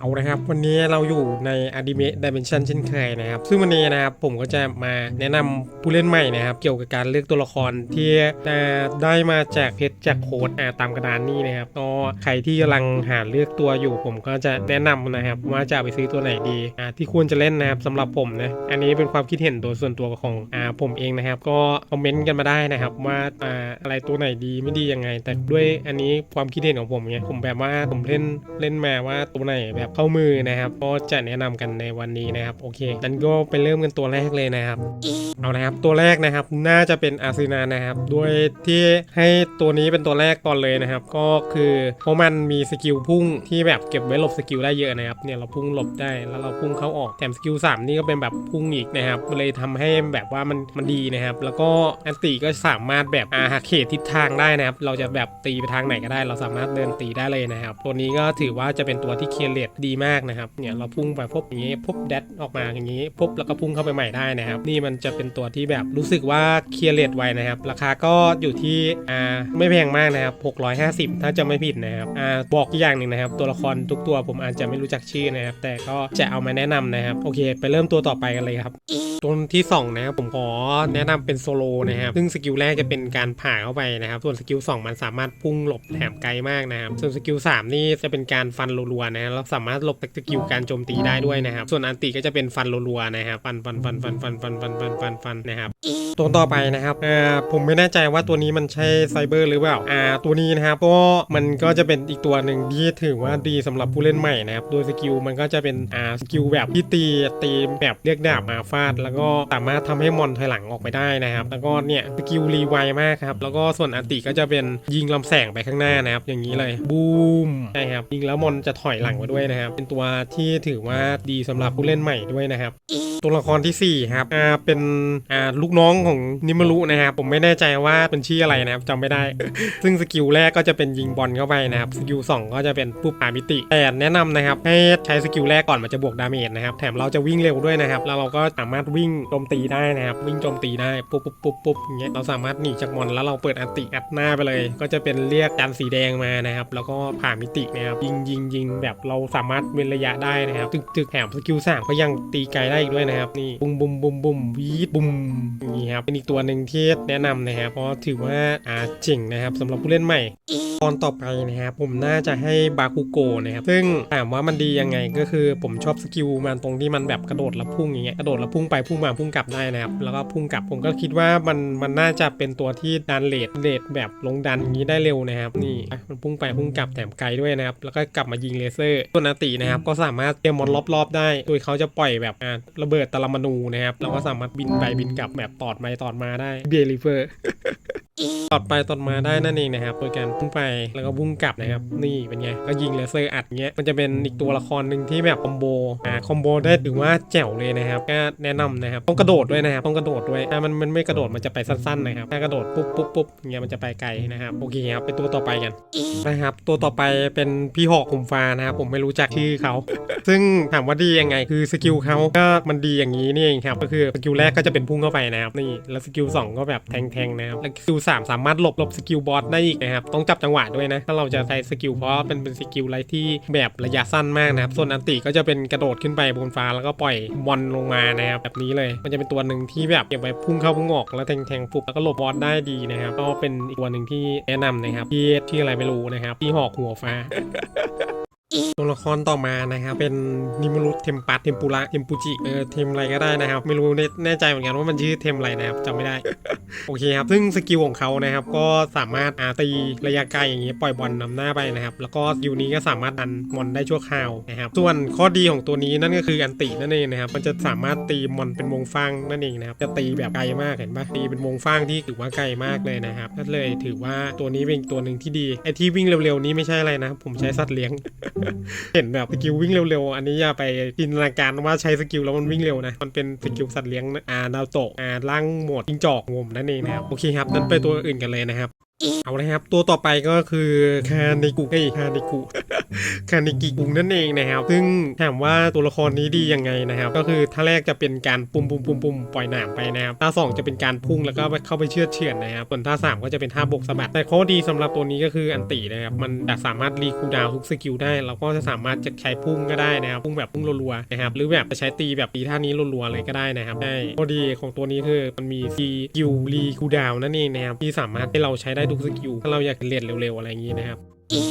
เอาละครับวันนี้เราอยู่ในอ n ิเมะดิเมนชันเช่นเคยนะครับ ซึ่งวันนี้นะครับผมก็จะมาแนะนำผู้เล่นใหม่นะครับ เกี่ยวกับการเลือกตัวละครที่จะได้มาจากเพจจากโค้ดอ่าตามกระดานนี้นะครับก็ใครที่กำลังหาเลือกตัวอยู่ ผมก็จะแนะนำนะครับ ว่าจะไปซื้อตัวไหนดีที่ควรจะเล่นนะครับสำหรับผมนะอันนี้เป็นความคิดเห็นโดยส่วนตัวของอผมเองนะครับ ก็คอมเมนต์กันมาได้นะครับ ว่าอาอะไรตัวไหนดีไม่ดียังไง แต่ด้วยอันนี้ความคิดเห็นของผมไงผมแบบว่าผมเล่นเล่นมาว่าตัวไหนแบบเข้ามือนะครับก็จะแนะนำกันในวันนี้นะครับโอเคนั้นก็ไปเริ่มกันตัวแรกเลยนะครับเอานะครับตัวแรกนะครับน่าจะเป็นอาซีนานะครับด้วยที่ให้ตัวนี้เป็นตัวแรกก่อนเลยนะครับ ก็คือเพราะมันมีสกิลพุ่งที่แบบเก็บไว้หลบสกิลได้เยอะนะครับเนี่ยเราพุ่งหลบได้แล้วเราพุ่งเข้าออกแถมสกิล3นี่ก็เป็นแบบพุ่งอีกนะครับเลยทำให้แบบว่ามันมันดีนะครับ แล้วก็แอนติก็สามารถแบบอาหักเขตทิศทางได้นะครับ เราจะแบบตีไปทางไหนก็ได้ เราสามารถเดินตีได้เลยนะครับ ตัวนี้ก็ถือว่าจะเป็นตัวที่เคลียร์เลตดีมากนะครับเนี่ยเราพุ่งไปพบอย่างนี้พบแดดออกมาอย่างนี้พบแล้วก็พุ่งเข้าไปใหม่ได้นะครับ นี่มันจะเป็นตัวที่แบบรู้สึกว่าเคลียร์เลตไวนะครับ ราคาก็อยู่ที่อ่าไม่แพงมากนะครับ 650 ถ้าจะไม่ผิดนะครับอ่าบอกอีกอย่างหนึ่งนะครับ ตัวละครทุกตัวผมอาจจะไม่รู้จักชื่อนะครับ แต่ก็จะเอามาแนะนำนะครับ โอเค ไปเริ่มตัวต่อไปกันเลยครับตัวที่สองนะครับผมขอแนะนำเป็นโซโลนะครับซึ่งสกิลแรกจะเป็นการผ่าเข้าไปนะครับ ส่วนสกิล2มันสามารถพุ่งหลบแถมไกลมากนะครับส่วนสกิล3นี่จะเป็นการฟันรัวๆนะเราสามารถหลบสกิลการโจมตีได้ด้วยนะครับ ส่วนอันติก็จะเป็นฟันรัวๆนะครับฟันฟันฟันฟันฟันฟันฟันฟันฟันฟันนะครับตัวต่อไปนะครับอ่าผมไม่แน่ใจว่าตัวนี้มันใช่ไซเบอร์หรือเปล่าอ่าตัวนี้นะครับก็มันก็จะเป็นอีกตัวหนึ่งที่ถือว่าดีสำหรับผู้เล่นใหม่นะครับโดยสกิลมันก็จะเป็นอ่าสกิลแบบที่ตีตีแบบเรียกดาบมาฟาด แล้วก็สามารถทำให้มอนถอยหลังออกไปได้นะครับ แล้วก็เนี่ยสกิลรีไวมากครับแล้วก็ส่วนอันติก็จะเป็นยิงลำแสงไปข้างหน้านะครับ อย่างนี้เลยบูมใช่ครับยิงแล้วมอนจะถอยหลังมาด้วยนะครับเป็นตัวที่ถือว่าดีสำหรับผู้เล่นใหม่ด้วยนะครับ ตัวละครที่4ครับอ่าเป็นอ่าลูกน้องของนิมารุนะครับผมไม่แน่ใจว่าเป็นชื่ออะไรนะครับจำไม่ได้ ซึ่งสกิลแรกก็จะเป็นยิงบอลเข้าไปนะครับสกิล2ก็จะเป็นปุ๊บอามิติ แต่แนะนำนะครับให้ใช้สกิลแรกก่อนมันจะบวกดาเมจนะครับแถมเราจะวิ่งเร็วด้วยนะครับแล้วเราก็สามารถวิ่งโจมตีได้นะครับวิ่งโจมตีได้ปุ๊บปุ๊บปุ๊บปุ๊บอย่างเงี้ยเราสามารถหนีจากมอนแล้วเราเปิดอันติอัดหน้าไปเลย ก็จะเป็นเรียกจานสีแดงมานะครับแล้วก็ผ่ามิตินะครับยิงยิงยิงแบบเราสามารถเว้นระยะได้นะครับตึกตึกแถมสกิลสามก็ยังตีไกลได้อีกด้วยนะครับนี่บุมบุมบุมบุมวีดบุมอย่างนี้ครับเป็นอีกตัวหนึ่งที่แนะนำนะครับเพราะถือว่าอ่าเจ๋งนะครับสำหรับผู้เล่นใหม่ตอนต่อไปนะครับผมน่าจะให้บาคุโกะนะครับซึ่งถามว่ามันดียังไงก็คือผมชอบสกิลมันตรงที่มันแบบกระโดดแล้วพุ่งอย่างเงี้ยกระโดดแล้วพุ่งไปพุ่งมาพุ่งกลับได้นะครับแล้วก็พุ่งกลับผมก็คิดว่ามันมันน่าจะเป็นตัวที่ดันเลทเลทแบบลงดันอย่างนี้ได้เร็วนะครับนี่อะมันพุ่งไปพุ่งกลับแถมไกลด้วยนะครับแล้วก็กลับมายิงเลเซอร์ส่วนอาตินะครับ ก็สามารถเตรียมมอนรอบๆได้ โดยเขาจะปล่อยแบบอ่าระเบิดตะลามานูนะครับเราก็สามารถบินไปบินกลับแบบตอดไปตอดมาได้เบลิเฟอร์ ตอดไปตอดมาได้นั่นเองนะครับโดยการพุ่งไปแล้วก็พุ่งกลับนะครับ นี่เป็นไงก็ยิงเลเซอร์อัดเงี้ยมันจะเป็นอีกตัวละครหนึ่งที่แบบคอมโบอ่าคอมโบได้ถือว่าแจ๋วเลยนะครับก็แนะนำนะครับต้องกระโดดด้วยนะครับต้องกระโดดด้วยถ้ามันมันไม่กระโดดมันจะไปสั้นๆนะครับถ้ากระโดดปุ๊บปุ๊บปุ๊บเงี้ยมันจะไปไกลนะครับโอเคครับไปตัวต่อไปกันนะครับ ตัวต่อไปเป็นพี่หอกขุมฟ้านะครับผมไม่รู้จักชื่อเขาซึ่งถามว่าดียังไงคือสกิลเขาก็มันดีอย่างนี้นี่เองครับก็คือสกิลแรกก็จะเป็นพุ่งเข้าไปนะครับนี่แล้วสกิลสองก็แบบแทงๆนะครับแล้วสกิลสามสามารถหลบหลบสกิลบอสได้อีกนะครับ ต้องจับจังหวะด้วยนะ ถ้าเราจะใช้สกิลเพราะเป็นเป็นสกิลไรที่แบบระยะสั้นมากนะครับ ส่วนอันติก็จะเป็นกระโดดขึ้นไปบนฟ้าแล้วก็ปล่อยบอลลงมานะครับแบบนี้เลย มันจะเป็นตัวหนึ่งที่แบบเก็บไว้พุ่งเข้าพุ่งออกแล้วแทงแทงปุบแล้วก็หลบบอสได้ดีนะครับก็เป็นอีกตัวหนึ่งที่แนะนำนะครับที่ที่อะไรไม่รู้นะครับที่หอกหัวฟ้าตัวละครต่อมานะครับเป็นนิมรุเทมปัสเทมปุระเทมปุจิเออเทมอะไรก็ได้นะครับ ไม่รู้แน่แน่ใจเหมือนกันว่ามันชื่อเทมอะไรนะครับจำไม่ได้ โอเคครับ ซึ่งสกิลของเขานะครับ ก็สามารถอาตีระยะไกลอย่างนี้ปล่อยบอลนำหน้าไปนะครับ แล้วก็สกิลนี้ก็สามารถดันมอนได้ชั่วคราวนะครับ ส่วนข้อดีของตัวนี้นั่นก็คืออันตินั่นเองนะครับ มันจะสามารถตีมอนเป็นวงฟางนั่นเองนะครับ จะตีแบบไกลมากเห็นปะตีเป็นวงฟางที่ถือว่าไกลมากเลยนะครับก็เลยถือว่าตัวนี้เป็นตัวหนึ่งที่ดี ไอที่วิ่งเร็วๆนี้ไม่ใช่อะไรนะผมใช้สัตว์เลี้ยง เห็นแบบสกิลวิ่งเร็วๆ อันนี้อย่าไปจินตนาการว่าใช้สกิลแล้วมันวิ่งเร็วนะ มันเป็นสกิลสัตว์เลี้ยงอ่าดาวโตอ่าล่างหมดจิงจอกงมนั่นเองนะครับโอเคครับนั้นไปตัวอื่นกันเลยนะครับ เอาเลยครับ ตัวต่อไปก็คือคาเนกุเอ้ยคาเนกุคาเนกิกุงนั่นเองนะครับ ซึ่งถามว่าตัวละครนี้ดียังไงนะครับ ก็คือท่าแรกจะเป็นการปุ่มปุ่มปุ่มปุ่มปล่อยหนามไปนะครับท่าสองจะเป็นการพุ่งแล้วก็เข้าไปเชือดเฉือนนะครับส่วนท่าสามก็จะเป็นท่าบกสะบัดแต่ข้อดีสำหรับตัวนี้ก็คืออันตินะครับมันสามารถรีคูดาวทุกสกิลได้เราก็จะสามารถจะใช้พุ่งก็ได้นะครับพุ่งแบบพุ่งรัวๆนะครับหรือแบบจะใช้ตีแบบตีท่านี้รัวๆเลยก็ได้นะครับได้ข้อดีของตัวนี้คือมันมีสกิลรีคูดาวนั่นเองนะครับที่สามารถให้เราใช้ได้ดุกสกิลถ้าเราอยากเรียนเร็วๆอะไรอย่างนี้นะครับ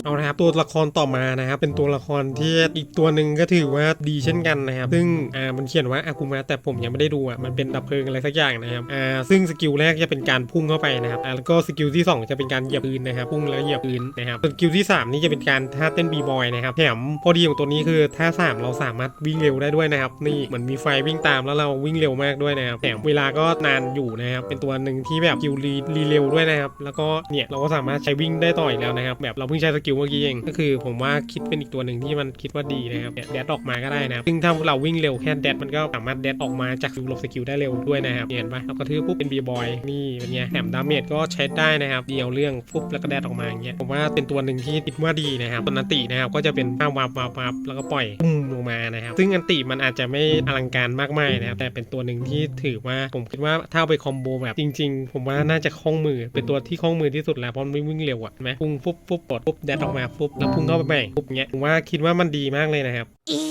เอาละครับตัวละครต่อมานะครับเป็นตัวละครที่อีกตัวหนึ่งก็ถือว่าดีเช่นกันนะครับซึ่งอ่ามันเขียนว่าอากุมะแต่ผมยังไม่ได้ดูอะมันเป็นดับเพลิงอะไรสักอย่างนะครับอ่าซึ่งสกิลแรกจะเป็นการพุ่งเข้าไปนะครับอ่าแล้วก็สกิลที่สองจะเป็นการเหยียบพื้นนะครับพุ่งแล้วเหยียบพื้นนะครับสกิลที่สามนี่จะเป็นการท่าเต้นบีบอยนะครับแถมพอดีของตัวนี้คือท่าสามเราสามารถวิ่งเร็วได้ด้วยนะครับนี่เหมือนมีไฟวิ่งตามแล้วเราวิ่งเร็วมากด้วยนะครับแถมเวลาก็นานอยู่นะครับเป็นตัวหนึ่งที่แบบสกิลรีรีเร็วด้วยนะครับแล้วก็เนี่ยเราก็สามารถใช้วิ่งได้ต่ออีกแล้วนะครับแบบเราเพิ่งใช้สกิลเมื่อกี้เอง ก็คือผมว่าคิดเป็นอีกตัวหนึ่งที่มันคิดว่าดีนะครับแดดออกมาก็ได้นะครับซึ่งถ้าเราวิ่งเร็วแค่แดดมันก็สามารถแดดออกมาจากสุลหลบสกิลได้เร็วด้วยนะครับเห็นปะเรากระทืบปุ๊บเป็นบีบอยนี่เป็นไงแถมดาเมจก็ใช้ได้นะครับเดียวเรื่องปุ๊บแล้วก็แดดออกมาอย่างเงี้ยผมว่าเป็นตัวหนึ่งที่คิดว่าดีนะครับตัวนตินะครับก็จะเป็นภาพวาบวาบวาบแล้วก็ปล่อยปุ้มลงมานะครับ ซึ่งอันติมันอาจจะไม่อลังการมากมายนะครับแต่เป็นตัวหนึ่งที่ถือว่าผมคิดว่าถ้าไปคอมโบแบบจริง ๆ ผมว่าน่าจะคล่องมือเป็นตัวที่คล่องมือที่สุดแล้วเพราะมันวิ่งเร็วอะเห็นไหมพุ่งปุ๊บปุ๊บปลดปุ๊บแดดออกมาปุ๊บแล้วพุ่งเข้าไปใหม่ปุ๊บเงี้ยผมว่าคิดว่ามันดีมากเลยนะครับ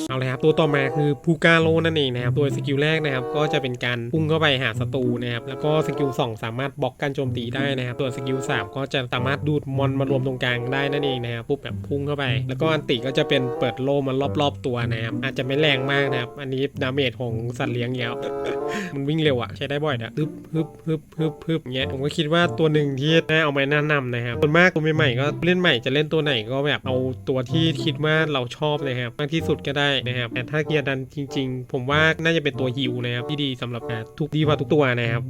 เอาเลยครับตัวต่อมาคือพูกาโลนั่นเองนะครับตัวสกิลแรกนะครับก็จะเป็นการพุ่งเข้าไปหาศัตรูนะครับแล้วก็สกิล2สามารถบล็อกการโจมตีได้นะครับตัวสกิล3ก็จะสามารถดูดมอนมารวมตรงกลางได้นั่นเองนะครับปุ๊บแบบพุ่งเข้าไป แล้วก็อันติก็จะเป็นเปิดโลมันรอบๆตัวนะครับอาจจะไม่แรงมากนะครับอันนี้ดาเมจของสัตว์เลี้ยงเงี้ยมันวิ่งเร็วอะใช้ได้บ่อยนะฮึบฮึบฮึบฮึบฮึบเงี้ยผมก็คิดว่าตัวหนึ่งที่น่าเอามาแนะนำนะครับส่วนมากตัวใหม่ๆก็เล่นใหม่จะเล่นตัวไหนก็แบบเอาตัวที่คิดว่าเราชอบเลยครับมากที่สุดก็ได้นะครับแต่ถ้าเกียร์ดันจริง ๆ ผมว่าน่าจะเป็นตัวฮิวนะครับที่ดีสำหรับทุกดีกว่าทุกตัวนะครับ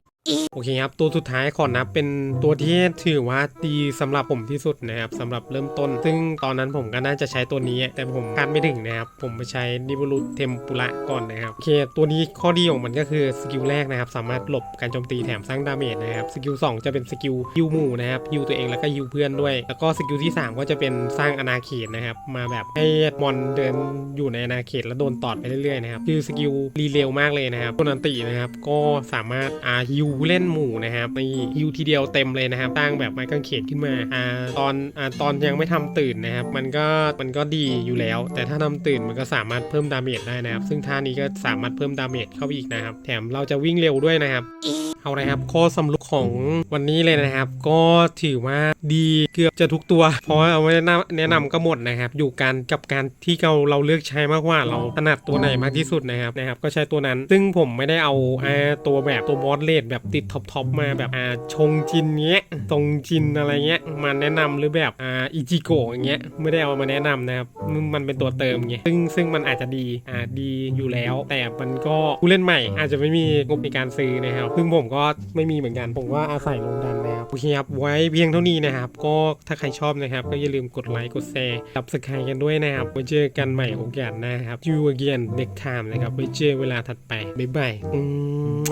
โอเคครับ ตัวสุดท้ายขอนับเป็นตัวที่ถือว่าดีสำหรับผมที่สุดนะครับสำหรับเริ่มต้น ซึ่งตอนนั้นผมก็น่าจะใช้ตัวนี้ แต่ผมคาดไม่ถึงนะครับ ผมไปใช้นิบรุเทมปุระก่อนนะครับ โอเค ตัวนี้ข้อดีของมันก็คือสกิลแรกนะครับ สามารถหลบการโจมตีแถมสร้างดาเมจนะครับ สกิล2จะเป็นสกิลฮิวหมู่นะครับฮิวตัวเองแล้วก็ฮิวเพื่อนด้วย แล้วก็สกิลที่ 3 ก็จะเป็นสร้างอนาเขตนะครับ มาแบบให้มอนเดินอยู่ในอนาเขตแล้วโดนตอดไปเรื่อยๆนะครับ คือสกิลรีเร็วมากเลยนะครับตัวนันตินะครับ ก็สามารถอาฮิวเล่นหมู่นะครับในฮิวทีเดียวเต็มเลยนะครับตั้งแบบไม้กางเขนขึ้นมาอ่าตอนอ่าตอนยังไม่ทำตื่นนะครับ มันก็มันก็ดีอยู่แล้ว แต่ถ้าทำตื่นมันก็สามารถเพิ่มดาเมจได้นะครับ ซึ่งท่านี้ก็สามารถเพิ่มดาเมจเข้าไปอีกนะครับ แถมเราจะวิ่งเร็วด้วยนะครับเอาเลยครับข้อสำรุปของวันนี้เลยนะครับ ก็ถือว่าดีเกือบจะทุกตัว เพราะเอาไว้แนะนำแนะนำก็หมดนะครับ อยู่การกับการที่เราเราเลือกใช้มากกว่าเราถนัดตัวไหนมากที่สุดนะครับนะครับ ก็ใช้ตัวนั้น ซึ่งผมไม่ได้เอาอ่าตัวแบบตัวบอสเลดแบบติดท็อปทอปมาแบบอ่าชงจินเงี้ยตรงจินอะไรเงี้ยมาแนะนำหรือแบบอ่าอิจิโกะอย่างเงี้ยไม่ได้เอามาแนะนำนะครับมันเป็นตัวเติมเงี้ยซึ่งซึ่งมันอาจจะดีอ่าดีอยู่แล้ว แต่มันก็ผู้เล่นใหม่ อาจจะไม่มีงบในการซื้อนะครับ ซึ่งผมก็ไม่มีเหมือนกันผมก็อาศัยลงดันนะครับโอเคครับไว้เพียงเท่านี้นะครับ ก็ถ้าใครชอบนะครับ ก็อย่าลืมกดไลค์กดแชร์กับสกายกันด้วยนะครับไว้เจอกันใหม่โอกาสหน้าครับ you again next time นะครับไว้เจอเวลาถัดไปบ๊ายบายอืม